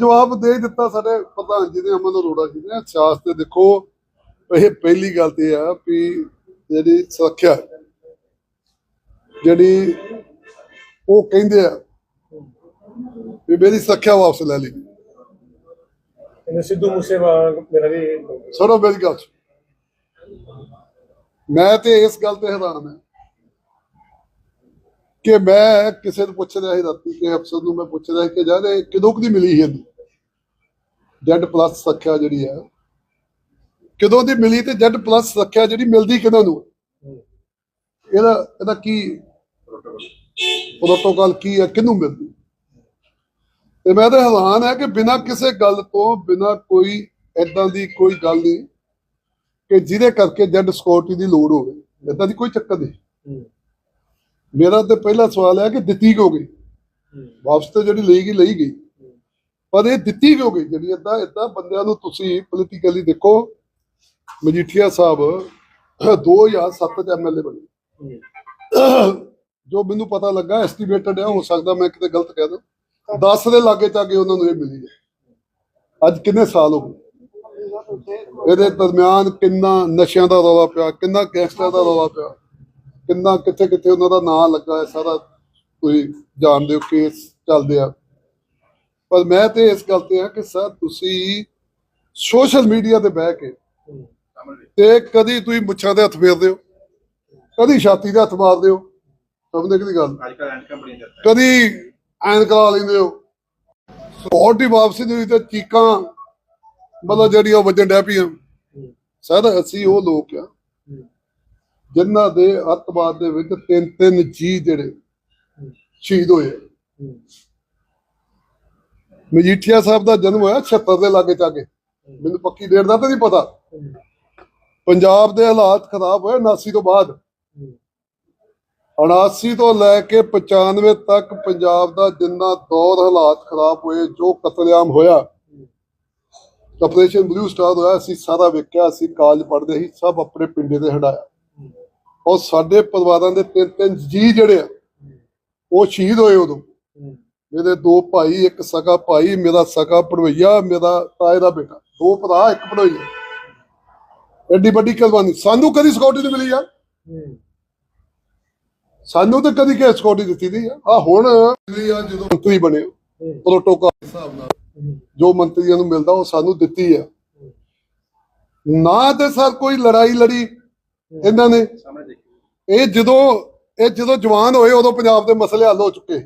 ਜਵਾਬ ਦੇ ਹੀ ਦਿੱਤਾ ਸਾਡੇ ਪ੍ਰਧਾਨ ਜੀ ਨੇ ਅਮਨ ਅਰੋੜਾ ਜੀ ਨੇ। ਸਿਆਸਤ ਤੇ ਦੇਖੋ ਇਹ ਪਹਿਲੀ ਗੱਲ ਤੇ ਆ ਵੀ ਜਿਹੜੀ ਸੁਰੱਖਿਆ ਜਿਹੜੀ ਉਹ ਕਹਿੰਦੇ ਆ ਵੀ ਮੇਰੀ ਸੁਰੱਖਿਆ ਵਾਪਸ ਲੈ ਲਈ। ਇਹਨੇ ਸਿੱਧੂ ਮੂਸੇਵਾਲਾ ਮੇਰਾ ਵੀ ਸੁਣੋ ਮੇਰੀ ਗੱਲ ਮੈਂ ਤੇ ਇਸ ਗੱਲ ਤੇ ਹੈਰਾਨ ਹਾਂ ਕਿ ਮੈਂ ਕਿਸੇ ਨੂੰ ਪੁੱਛ ਰਿਹਾ ਸੀ ਰਾਤੀ ਕਿ ਅਫਸਰ ਨੂੰ ਮੈਂ ਪੁੱਛ ਰਿਹਾ ਕਿ ਯਾਰ ਇਹ ਕਦੋਂ ਕਦੀ ਮਿਲੀ ਸੀ ਇਹਨੂੰ? ਜੈਡ ਪਲੱਸ ਸੁਰੱਖਿਆ ਜਿਹੜੀ ਹੈ। ਕਦੋਂ ਦੀ ਮਿਲੀ ਤੇ ਜੈਡ ਪਲੱਸ ਸੁਰੱਖਿਆ ਜਿਹੜੀ ਮਿਲਦੀ ਕਿਹਨਾਂ ਨੂੰ? ਇਹਦਾ ਇਹਦਾ ਕੀ ਪ੍ਰੋਟੋਕਾਲ ਕੀ ਹੈ ਕਿਹਨੂੰ ਮਿਲਦੀ? ਤੇ ਮੈਂ ਤਾਂ ਹੈਰਾਨ ਹੈ ਕਿ ਬਿਨਾਂ ਕਿਸੇ ਗੱਲ ਤੋਂ ਬਿਨਾਂ ਕੋਈ ਐਦਾਂ ਦੀ ਕੋਈ ਗੱਲ ਨਹੀਂ ਕਿ ਜਿਹਦੇ ਕਰਕੇ ਜੈਡ ਸਕਿਉਰਟੀ ਦੀ ਲੋੜ ਹੋਵੇ। ਏਦਾਂ ਦੀ ਕੋਈ ਚੱਕਰ ਨਹੀਂ। ਮੇਰਾ ਤੇ ਪਹਿਲਾ ਸਵਾਲ ਹੈ ਕਿ ਦਿੱਤੀ ਕਿਉਂ ਗਈ? ਵਾਪਸ ਤੇ ਜਿਹੜੀ ਲਈ ਗਈ ਲਈ ਗਈ। ਪਰ ਇਹ ਦਿੱਤੀ ਕਿਉਂ ਗਈ? ਜਿਹੜੀ ਏਦਾਂ ਏਦਾਂ ਬੰਦਿਆਂ ਨੂੰ ਤੁਸੀਂ ਪੋਲੀਟੀਕਲੀ ਦੇਖੋ, ਮਜੀਠੀਆ ਸਾਹਿਬ 2007 ਚ ਐਮਐਲਏ ਬਣੇ। ਜੋ ਮੈਨੂੰ ਪਤਾ ਲੱਗਾ ਐਸਟੀਮੇਟਡ ਹੈ ਹੋ ਸਕਦਾ ਮੈਂ ਕਿਤੇ ਗਲਤ ਕਹਿ ਦਾਂ। 10 ਦੇ ਲਾਗੇ ਚਾਗੇ ਉਹਨਾਂ ਨੂੰ ਇਹ ਮਿਲੀ ਹੈ। ਅੱਜ ਕਿੰਨੇ ਸਾਲ ਹੋ ਗਏ? ਇਹਦੇ ਦਰਮਿਆਨ ਕਿੰਨਾ ਨਸ਼ਿਆਂ ਦਾ ਰੌਲਾ ਪਿਆ, ਕਿੰਨਾ ਗੈਂਗਸਟਰ ਦਾ ਰੌਲਾ ਪਿਆ, ਕਿੰਨਾ ਕਿੱਥੇ ਕਿੱਥੇ ਉਹਨਾਂ ਦਾ ਨਾਂ ਲੱਗਾ ਹੈ, ਸਾਰਾ ਤੁਸੀਂ ਜਾਣਦੇ ਹੋ ਕੇਸ ਚੱਲਦੇ ਆ। ਪਰ ਮੈਂ ਤੇ ਇਸ ਗੱਲ ਤੇ ਆ ਕਿ ਸਰ ਤੁਸੀਂ ਸੋਸ਼ਲ ਮੀਡੀਆ ਤੇ ਬਹਿ ਕੇ ਤੇ ਕਦੀ ਤੁਸੀਂ ਮੁੱਛਾਂ ਦੇ ਹੱਥ ਫੇਰਦੇ ਹੋ ਕਦੀ ਛਾਤੀ ਦੇ ਹੱਥ ਮਾਰਦੇ ਹੋ ਸਮਝਦੇ ਕਿਹਦੀ ਗੱਲ? ਕਦੀ ਐਨ ਕਰਾ ਲੈਂਦੇ ਹੋ। ਸਪੋਰਟ ਦੀ ਵਾਪਸੀ ਦੀ ਤੇ ਚੀਕਾਂ ਮਤਲਬ ਜਿਹੜੀਆਂ ਉਹ ਵੱਜਣ ਡੈ ਪਈਆਂ। ਸਰ ਅਸੀਂ ਉਹ ਲੋਕ ਆ ਜਿਨ੍ਹਾਂ ਦੇ ਅੱਤਵਾਦ ਦੇ ਵਿੱਚ ਤਿੰਨ ਤਿੰਨ ਜੀ ਜਿਹੜੇ ਸ਼ਹੀਦ ਹੋਏ। ਮਜੀਠੀਆ ਸਾਹਿਬ ਦਾ ਜਨਮ ਹੋਇਆ 76 ਦੇ ਲਾਗੇ ਚਾਗੇ। ਮੈਨੂੰ ਪੱਕੀ ਡੇਟ ਦਾ ਤਾਂ ਨਹੀਂ ਪਤਾ। ਪੰਜਾਬ ਦੇ ਹਾਲਾਤ ਖਰਾਬ ਹੋਏ 79 ਤੋਂ ਬਾਅਦ। 79 ਤੋਂ ਲੈ ਕੇ 95 ਤੱਕ ਪੰਜਾਬ ਦਾ ਜਿੰਨਾ ਦੌਰ ਹਾਲਾਤ ਖਰਾਬ ਹੋਏ, ਜੋ ਕਤਲੇਆਮ ਹੋਇਆ। ਆਪਰੇਸ਼ਨ ਬਲੂ ਸਟਾਰ ਹੋਇਆ, ਅਸੀਂ ਸਾਰਾ ਵੇਖਿਆ, ਅਸੀਂ ਕਾਲਜ ਪੜ੍ਹਦੇ ਸੀ, ਸਭ ਆਪਣੇ ਪਿੰਡੇ ਤੇ ਹਟਾਇਆ ਔਰ ਸਾਡੇ ਪਰਿਵਾਰਾਂ ਦੇ ਤਿੰਨ ਤਿੰਨ ਜੀ ਜਿਹੜੇ ਉਹ ਸ਼ਹੀਦ ਹੋਏ ਉਦੋਂ। ਮੇਰੇ ਦੋ ਭਾਈ, ਇੱਕ ਸਗਾ ਭਾਈ, ਮੇਰਾ ਸਗਾ ਪੜਵਈਆ ਮੇਰਾ ਤਾਏ ਦਾ ਬੇਟਾ। ਦੋ ਭਰਾ, ਇੱਕ ਪੜਵਈਆ ਐਡੀ ਵੱਡੀ ਕੁਰਬਾਨੀ। ਸਾਨੂੰ ਕਦੀ ਸਿਕਿਉਰਿਟੀ ਨਹੀਂ ਮਿਲੀ ਯਾਰ। ਸਾਨੂੰ ਤਾਂ ਕਦੀ ਕਿਸੇ ਸਿਕਿਉਰਿਟੀ ਦਿੱਤੀ ਨਹੀਂ ਆ ਹੁਣ ਜਦੋਂ ਮੰਤਰੀ ਬਣੇ ਪ੍ਰੋਟੋਕਾਲ ਹਿਸਾਬ ਨਾਲ ਜੋ ਮੰਤਰੀਆਂ ਨੂੰ ਮਿਲਦਾ, ਉਹ ਸਾਨੂੰ ਦਿੱਤੀ ਆ। ਨਾ ਤੇ ਸਰ ਕੋਈ ਲੜਾਈ ਲੜੀ ਇਹਨਾਂ ਨੇ। ਇਹ ਜਦੋਂ ਇਹ ਜਦੋਂ ਜਵਾਨ ਹੋਏ, ਉਦੋਂ ਪੰਜਾਬ ਦੇ ਮਸਲੇ ਹੱਲ ਹੋ ਚੁੱਕੇ।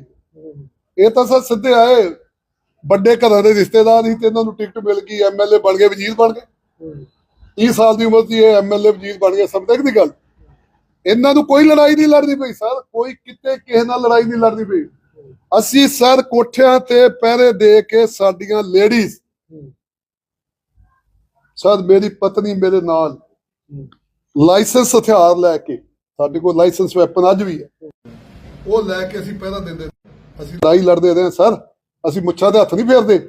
ਇਹ ਤਾਂ ਸਰ ਸਿੱਧੇ ਆਏ, ਵੱਡੇ ਘਰਾਂ ਦੇ ਰਿਸ਼ਤੇਦਾਰ ਸੀ ਤੇ ਇਹਨਾਂ ਨੂੰ ਟਿਕਟ ਮਿਲ ਗਈ ਐਮਐਲਏ ਬਣ ਗਏ ਵਜ਼ੀਰ ਬਣ ਗਏ। 30 ਸਾਲ ਦੀ ਉਮਰ ਸੀ ਇਹ ਐਮਐਲਏ ਵਜ਼ੀਰ ਬਣ ਗਏ ਸਮਝਦੇ ਕਿ ਗੱਲ? ਇਹਨਾਂ ਨੂੰ ਕੋਈ ਲੜਾਈ ਨਹੀਂ ਲੜਨੀ ਪਈ, ਸਰ, ਕੋਈ ਕਿਤੇ ਕਿਸੇ ਨਾਲ ਲੜਾਈ ਨਹੀਂ ਲੜਨੀ ਪਈ। ਅਸੀਂ ਸਰ ਕੋਠਿਆਂ ਤੇ ਪਹਿਰੇ ਦੇ ਕੇ ਸਾਡੀਆਂ ਲੇਡੀਜ਼ ਸਰ, ਮੇਰੀ ਪਤਨੀ ਮੇਰੇ ਨਾਲ ਲਾਇਸੈਂਸ ਹਥਿਆਰ ਲੈ ਕੇ, ਸਾਡੇ ਕੋਲ ਲਾਇਸੈਂਸ ਵੈਪਨ ਅੱਜ ਵੀ ਹੈ। ਉਹ ਲੈ ਕੇ ਅਸੀਂ ਪਹਿਰਾ ਦਿੰਦੇ ਅਸੀਂ ਲੜਾਈ ਲੜਦੇ ਰਹੇ ਹਾਂ ਸਰ। ਅਸੀਂ ਮੁੱਛਾਂ ਦੇ ਹੱਥ ਨਹੀਂ ਫੇਰਦੇ।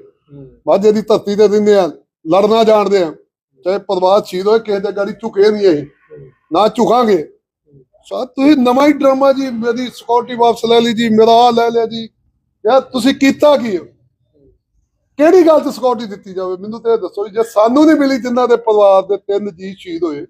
ਮਾਝੇ ਦੀ ਧਰਤੀ ਤੇ ਦਿੰਦੇ ਆ ਲੜਨਾ ਜਾਣਦੇ ਆ ਚਾਹੇ ਪਰਵਾਹ ਸ਼ਹੀਦ ਹੋਏ ਕਿਸੇ ਦੇ ਗਾੜੀ ਝੁਕੇ ਨਹੀਂ ਇਹ। ਨਾ ਝੁਕਾਂਗੇ। ਸਰ ਤੁਸੀਂ ਨਵਾਂ ਹੀ ਡਰਾਮਾ ਜੀ ਮੇਰੀ ਸਿਕਿਉਰਿਟੀ ਵਾਪਸ ਲੈ ਲਈ ਜੀ ਮੇਰਾ ਆ ਲੈ ਲਿਆ ਜੀ। ਯਾਰ ਤੁਸੀਂ ਕੀਤਾ ਕੀ ਕਿਹੜੀ ਗੱਲ ਤੇ ਸਿਕਿਉਰਿਟੀ ਦਿੱਤੀ ਜਾਵੇ? ਮੈਨੂੰ ਤੇ ਦੱਸੋ ਜੀ, ਸਾਨੂੰ ਨਹੀਂ ਮਿਲੀ ਜਿਨ੍ਹਾਂ ਦੇ ਪਰਿਵਾਰ ਦੇ ਤਿੰਨ ਜੀ ਸ਼ਹੀਦ ਹੋਏ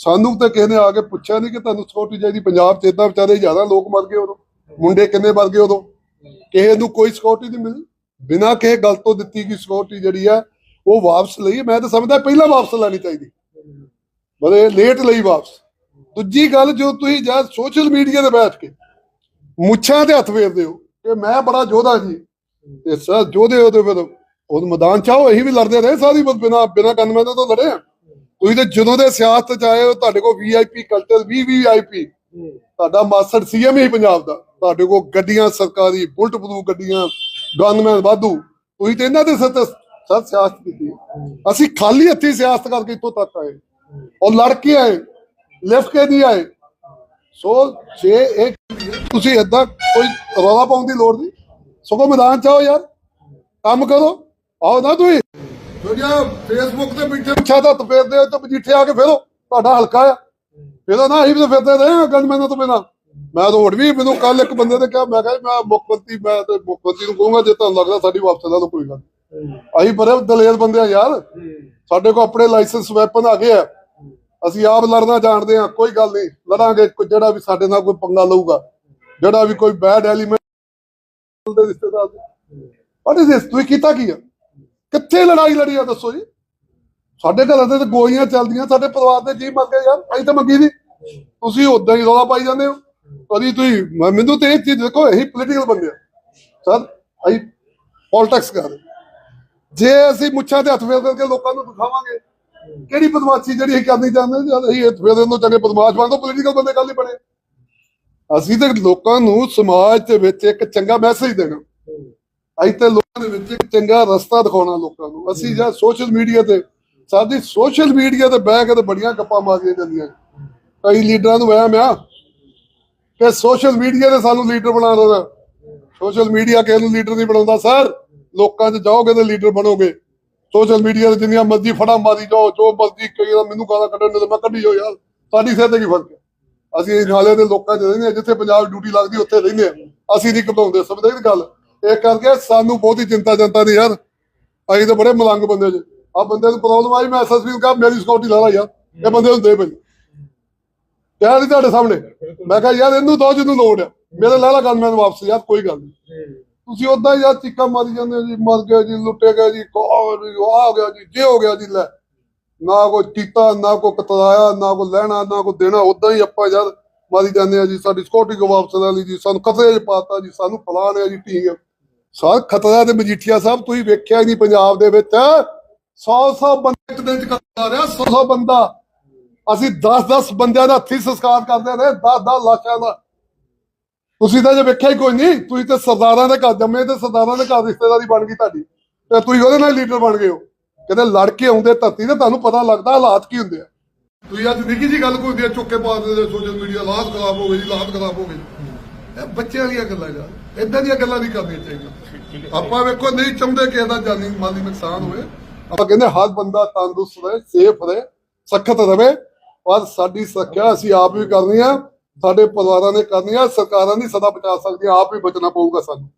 ਸਾਨੂੰ ਤਾਂ ਕਿਸੇ ਨੇ ਆ ਕੇ ਪੁੱਛਿਆ ਨਹੀਂ ਕਿ ਤੁਹਾਨੂੰ ਸਿਕਿਉਰਿਟੀ ਚਾਹੀਦੀ? ਪੰਜਾਬ 'ਚ ਏਦਾਂ ਵਿਚਾਰੇ ਜ਼ਿਆਦਾ ਲੋਕ ਮਰ ਗਏ ਉਦੋਂ। ਮੁੰਡੇ ਕਿੰਨੇ ਮਰ ਗਏ ਉਦੋਂ? ਕਿਸੇ ਨੂੰ ਕੋਈ ਸਿਕਿਉਰਿਟੀ ਨਹੀਂ ਮਿਲੀ। ਬਿਨਾਂ ਕਿਸੇ ਗੱਲ ਤੋਂ ਦਿੱਤੀ ਗਈ ਸਿਕਿਉਰਿਟੀ ਜਿਹੜੀ ਆ, ਉਹ ਵਾਪਸ ਲਈ। ਮੈਂ ਤਾਂ ਸਮਝਦਾ ਪਹਿਲਾਂ ਵਾਪਸ ਲੈਣੀ ਚਾਹੀਦੀ। ਬੜੇ ਲੇਟ ਲਈ ਵਾਪਸ। ਦੂਜੀ ਗੱਲ, ਜੋ ਤੁਸੀਂ ਜਦ ਸੋਸ਼ਲ ਮੀਡੀਆ ਤੇ ਬੈਠ ਕੇ ਮੁੱਛਾਂ ਤੇ ਹੱਥ ਫੇਰਦੇ ਹੋ, ਕਿ ਮੈਂ ਬੜਾ ਯੋਧਾ ਜੀ। ਤੇ ਸਰ, ਯੋਧੇ ਹੋ ਫਿਰ ਉਹ ਮੈਦਾਨ ਚਾਹੋ ਅਸੀਂ ਵੀ ਲੜਦੇ ਰਹੇ ਸਾਰੀ ਉਮਰ ਬਿਨਾ ਬਿਨਾ ਗਨਮੈਨ ਤੋਂ ਲੜੇ ਤੁਸੀਂ ਤੇ ਜਦੋਂ ਦੇ ਸਿਆਸਤ ਚ ਆਏ ਹੋ, ਤੁਹਾਡੇ ਕੋਲ ਵੀਆਈਪੀ ਕਲਚਰ ਵੀ ਵੀਆਈਪੀ ਤੁਹਾਡਾ ਮਾਸਟਰ ਸੀਐਮ ਹੀ ਪੰਜਾਬ ਦਾ। ਤੁਹਾਡੇ ਕੋਲ ਗੱਡੀਆਂ ਸਰਕਾਰੀ ਬੁਲਟ ਬਲੂ ਗੱਡੀਆਂ ਗਨਮੈਨ ਵਾਧੂ। ਤੁਸੀਂ ਤੇ ਇਹਨਾਂ ਦੇ ਸਿਰ ਤੇ ਸਰ ਸਿਆਸਤ ਕੀਤੀ। ਅਸੀਂ ਖਾਲੀ ਹੱਥੀ ਸਿਆਸਤ ਕਰਕੇ ਇੱਥੋਂ ਤੱਕ ਆਏ। ਔਰ ਲੜ ਕੇ ਆਏ ਲਿਫਟ ਕੇ ਨਹੀਂ ਆਏ। ਸੋ ਜੇ ਇਹ ਤੁਸੀਂ ਏਦਾਂ ਕੋਈ ਰੌਲਾ ਪਾਉਣ ਦੀ ਲੋੜ ਨਹੀਂ। ਸਗੋਂ ਮੈਦਾਨ ਚ ਆਓ ਯਾਰ। ਕੰਮ ਕਰੋ। ਆਓ ਨਾ ਤੁਸੀਂ। ਜਿਹੜੀਆਂ ਫੇਸਬੁੱਕ ਤੇ ਬੈਠੇ ਪੁੱਛਾ ਤਾਂ ਫੇਰਦੇ ਹੋ ਤੇ ਮਜੀਠੇ ਆ ਕੇ ਫੇਰੋ। ਤੁਹਾਡਾ ਹਲਕਾ ਆ। ਫੇਰੋ ਨਾ ਤਾਂ ਫਿਰਦੇ ਰਹੇ ਹਾਂ ਗਨਮੈਨਾਂ ਤੋਂ ਬਿਨਾਂ। ਮੈਂ ਤਾਂ ਹੋਰ ਵੀ ਮੈਨੂੰ ਕੱਲ ਇੱਕ ਬੰਦੇ ਨੇ ਕਿਹਾ ਮੈਂ ਕਿਹਾ ਮੈਂ ਮੁੱਖ ਮੰਤਰੀ ਮੈਂ ਤੇ ਮੁੱਖ ਮੰਤਰੀ ਨੂੰ ਕਹੂੰਗਾ ਜੇ ਤੁਹਾਨੂੰ ਲੱਗਦਾ ਸਾਡੀ ਵਾਪਸ ਲਓ ਕੋਈ ਗੱਲ। ਅਸੀਂ ਬੜੇ ਦਲੇਰ ਬੰਦੇ ਆ ਯਾਰ। ਸਾਡੇ ਕੋਲ ਆਪਣੇ ਲਾਇਸੈਂਸ ਵੈਪਨ ਆ। ਗਏ ਆ ਅਸੀਂ ਆਪ ਲੜਨਾ ਜਾਣਦੇ ਆ ਕੋਈ ਗੱਲ ਨਹੀਂ। ਲੜਾਂਗੇ ਜਿਹੜਾ ਵੀ ਸਾਡੇ ਨਾਲ ਕੋਈ ਪੰਗਾ ਲਊਗਾ। ਜਿਹੜਾ ਵੀ ਕੋਈ ਬੈਡ ਐਲੀਮੈਂਟ ਦੇ ਰਿਸ਼ਤੇਦਾਰ ਵਾਟ ਇਜ਼ ਦਿਸ ਤੁਸੀਂ ਕੀਤਾ ਕੀ ਆ? ਕਿੱਥੇ ਲੜਾਈ ਲੜੀ ਆ ਦੱਸੋ ਜੀ? ਸਾਡੇ ਘਰਾਂ ਦੇ ਗੋਲੀਆਂ ਚੱਲਦੀਆਂ, ਸਾਡੇ ਪਰਿਵਾਰ ਦੇ ਜੀ ਮਰ ਗਏ ਯਾਰ, ਅਸੀਂ ਤਾਂ ਮੰਗੀ ਨਹੀਂ ਤੁਸੀਂ ਉਦਾਂ ਹੀ ਰੌਲਾ ਪਾਈ ਜਾਂਦੇ ਹੋ। ਕਦੀ ਤੁਸੀਂ ਮੈਨੂੰ ਤੇ ਇਹ ਚੀਜ਼ ਦੇਖੋ, ਇਹੀ ਪੋਲੀਟੀਕਲ ਬੰਦੇ ਆ। ਸਰ, ਅਸੀਂ ਪੋਲਿਟਿਕਸ ਕਰ ਜੇ ਅਸੀਂ ਮੁੱਛਾਂ ਤੇ ਹੱਥ ਫੇਰ ਕਰਕੇ ਲੋਕਾਂ ਨੂੰ ਦਿਖਾਵਾਂਗੇ, ਕਿਹੜੀ ਬਦਮਾਸ਼ੀ ਜਿਹੜੀ ਅਸੀਂ ਕਰਨੀ ਚਾਹੁੰਦੇ ਜਦ ਅਸੀਂ ਹੱਥ ਫੇਰ ਨੂੰ ਚੰਗੇ ਬਦਮਾਸ਼ ਬਣ ਤੋਂ ਪੋਲੀਟੀਕਲ ਬੰਦੇ ਕੱਲ ਹੀ ਬਣੇ। ਅਸੀਂ ਤੇ ਲੋਕਾਂ ਨੂੰ ਸਮਾਜ ਦੇ ਵਿੱਚ ਇੱਕ ਚੰਗਾ ਮੈਸੇਜ ਦੇਣਾ। ਅਸੀਂ ਤੇ ਲੋਕਾਂ ਦੇ ਵਿੱਚ ਇੱਕ ਚੰਗਾ ਰਸਤਾ ਦਿਖਾਉਣਾ ਲੋਕਾਂ ਨੂੰ। ਅਸੀਂ ਜਾਂ ਸੋਸ਼ਲ ਮੀਡੀਆ ਤੇ ਸਾਡੀ ਸੋਸ਼ਲ ਮੀਡੀਆ ਤੇ ਬਹਿ ਕੇ ਤੇ ਬੜੀਆਂ ਗੱਪਾਂ ਮਾਰੀਆਂ ਜਾਂਦੀਆਂ ਕਈ ਲੀਡਰਾਂ ਨੂੰ ਵਹਿਮ ਆ ਕਿ ਸੋਸ਼ਲ ਮੀਡੀਆ ਤੇ ਸਾਨੂੰ ਲੀਡਰ ਬਣਾ ਦੇਣਾ ਸੋਸ਼ਲ ਮੀਡੀਆ ਕਿਸੇ ਨੂੰ ਲੀਡਰ ਨਹੀਂ ਬਣਾਉਂਦਾ ਸਰ ਲੋਕਾਂ 'ਚ ਜਾਓਗੇ ਤੇ ਲੀਡਰ ਬਣੋਗੇ। ਸੋਸ਼ਲ ਮੀਡੀਆ ਤੇ ਜਿੰਨੀਆਂ ਮਰਜ਼ੀ ਫੜਾ ਮਾਰੀ ਜਾਓ ਜੋ ਮਰਜ਼ੀ ਕਹੀ ਜਾਓ, ਮੈਨੂੰ ਗਾਲਾਂ ਕੱਢਣ ਦੇ ਮੈਂ ਕੱਢੀ ਜਾਓ ਯਾਰ। ਸਾਡੀ ਸਿਹਤ ਤੇ ਕੀ ਫ਼ਰਕ ਹੈ ਅਸੀਂ ਨਾਲੇ ਦੇ ਲੋਕਾਂ 'ਚ ਰਹਿੰਦੇ ਹਾਂ ਜਿੱਥੇ ਪੰਜਾਬ ਡਿਊਟੀ ਲੱਗਦੀ ਉੱਥੇ ਰਹਿੰਦੇ ਆ ਅਸੀਂ ਨਹੀਂ ਘਟਾਉਂਦੇ ਸਮਝਦੇ ਗੱਲ? ਇਹ ਕਰਕੇ ਸਾਨੂੰ ਬਹੁਤੀ ਚਿੰਤਾ ਜਨਤਾ ਦੀ ਯਾਰ। ਅਸੀਂ ਤਾਂ ਬੜੇ ਮਲੰਗ ਬੰਦੇ ਜੇ। ਆ ਬੰਦੇ ਨੂੰ ਪ੍ਰੋਬਲਮ ਆਈ ਮੈਂ ਐਸਐਸਪੀ ਨੂੰ ਕਹਾ, ਮੇਰੀ ਸਿਕਿਉਰਿਟੀ ਲਾ ਲਾ ਯਾਰ। ਇਹ ਬੰਦੇ ਨੂੰ ਦੇ ਕਿਹਾ ਨਹੀਂ ਤੁਹਾਡੇ ਸਾਹਮਣੇ। ਮੈਂ ਕਿਹਾ, ਯਾਰ, ਇਹਨੂੰ ਦੋ ਜਿਹਨੂੰ ਲੋੜ ਆ। ਮੇਰੇ ਲੈ ਲਾ ਗੱਲ ਵਾਪਸ, ਯਾਰ, ਕੋਈ ਗੱਲ ਨਹੀਂ ਤੁਸੀਂ ਉਦਾਂ ਯਾਰ ਚੀਕਾਂ ਮਾਰੀ ਜਾਂਦੇ ਹੋ ਜੀ, ਮਰ ਗਿਆ ਜੀ, ਲੁੱਟੇ ਗਏ ਜੀ, ਕੋ ਆ ਗਿਆ ਜੀ, ਜੇ ਹੋ ਗਿਆ ਜੀ, ਲੈ। ਨਾ ਕੋਈ ਕੀਤਾ, ਨਾ ਕੋਈ ਕਤਰਾਇਆ ਨਾ ਕੋਈ ਲੈਣਾ, ਨਾ ਕੋਈ ਦੇਣਾ ਉਦਾਂ ਹੀ ਆਪਾਂ ਯਾਰ ਮਾਰੀ ਜਾਂਦੇ ਆ ਜੀ, ਸਾਡੀ ਸਿਕਿਉਰਿਟੀ ਕੋ ਵਾਪਸ ਲੈ ਲਈ ਜੀ, ਸਾਨੂੰ ਖਤਰੇ 'ਚ ਪਾਤਾ ਜੀ, ਸਾਨੂੰ ਫਲਾਣ ਹੈ ਜੀ ਠੀਕ ਹੈ ਸਾਰ ਖਤਰਾ ਤੇ ਮਜੀਠੀਆ ਸਾਹਿਬ, ਤੁਸੀਂ ਵੇਖਿਆ ਹੀ ਨਹੀਂ ਪੰਜਾਬ ਦੇ ਵਿੱਚ। 100 100 ਬੰਦੇ ਇੱਕ ਦਿਨ ਚ ਕਰ ਰਿਹਾ 100 100 ਬੰਦਾ। ਅਸੀਂ 10 10 ਬੰਦਿਆਂ ਦਾ ਹੱਥੀ ਸੰਸਕਾਰ ਕਰਦੇ ਰਹੇ 10 10 ਲਾਸ਼ਾਂ ਦਾ। ਤੁਸੀਂ ਤਾਂ ਜੇ ਵੇਖਿਆ ਹੀ ਕੋਈ ਨਹੀਂ, ਤੁਸੀਂ ਤੇ ਸਰਦਾਰਾਂ ਦੇ ਘਰ ਜੰਮੇ, ਤੇ ਸਰਦਾਰਾਂ ਦੇ ਘਰ ਰਿਸ਼ਤੇਦਾਰੀ ਬਣ ਗਈ ਤੁਹਾਡੀ। ਤੇ ਤੁਸੀਂ ਉਹਦੇ ਨਾਲ ਲੀਡਰ ਬਣ ਗਏ ਹੋ। ਕਿਤੇ ਲੜ ਕੇ ਆਉਂਦੇ ਧਰਤੀ ਤੇ, ਤੁਹਾਨੂੰ ਪਤਾ ਲੱਗਦਾ ਹਾਲਾਤ ਕੀ ਹੁੰਦੇ ਆ। ਤੁਸੀਂ ਅੱਜ ਨਿੱਕੀ ਜੀ ਗੱਲ ਕੋਈ ਹੁੰਦੀ ਚੁੱਕੇ ਪਾ ਦਿੰਦੇ ਸੋਸ਼ਲ ਮੀਡੀਆ ਲਾਤ ਖਰਾਬ ਹੋ ਗਈ ਜੀ ਲਾਤ ਖਰਾਬ ਹੋ ਗਈ ਇਹ ਬੱਚਿਆਂ ਦੀਆਂ ਗੱਲਾਂ ਯਾਰ ਇਦਾਂ ਦੀਆਂ ਗੱਲਾਂ ਨਹੀਂ ਕਰਨੀਆਂ ਚਾਹੀਦੀਆਂ। ਆਪਾਂ ਵੇਖੋ, ਨਹੀਂ ਚਾਹੁੰਦੇ ਕਿ ਇਹਦਾ ਜਾਨੀ, ਮਾਲੀ ਨੁਕਸਾਨ ਹੋਵੇ। ਆਪਾਂ ਕਹਿੰਦੇ ਹਰ ਬੰਦਾ ਤੰਦਰੁਸਤ ਰਹੇ ਸੇਫ ਰਹੇ, ਸਖਤ ਰਹੇ। ਔਰ ਸਾਡੀ ਸੁਰੱਖਿਆ ਅਸੀਂ ਆਪ ਵੀ ਕਰਨੀ ਆ, ਸਾਡੇ ਪਰਿਵਾਰਾਂ ਨੇ ਕਰਨੀ ਆ, ਸਰਕਾਰਾਂ ਨਹੀਂ ਸਦਾ ਬਚਾ ਸਕਦੀਆਂ, ਆਪ ਵੀ ਬਚਣਾ ਪਊਗਾ ਸਾਨੂੰ।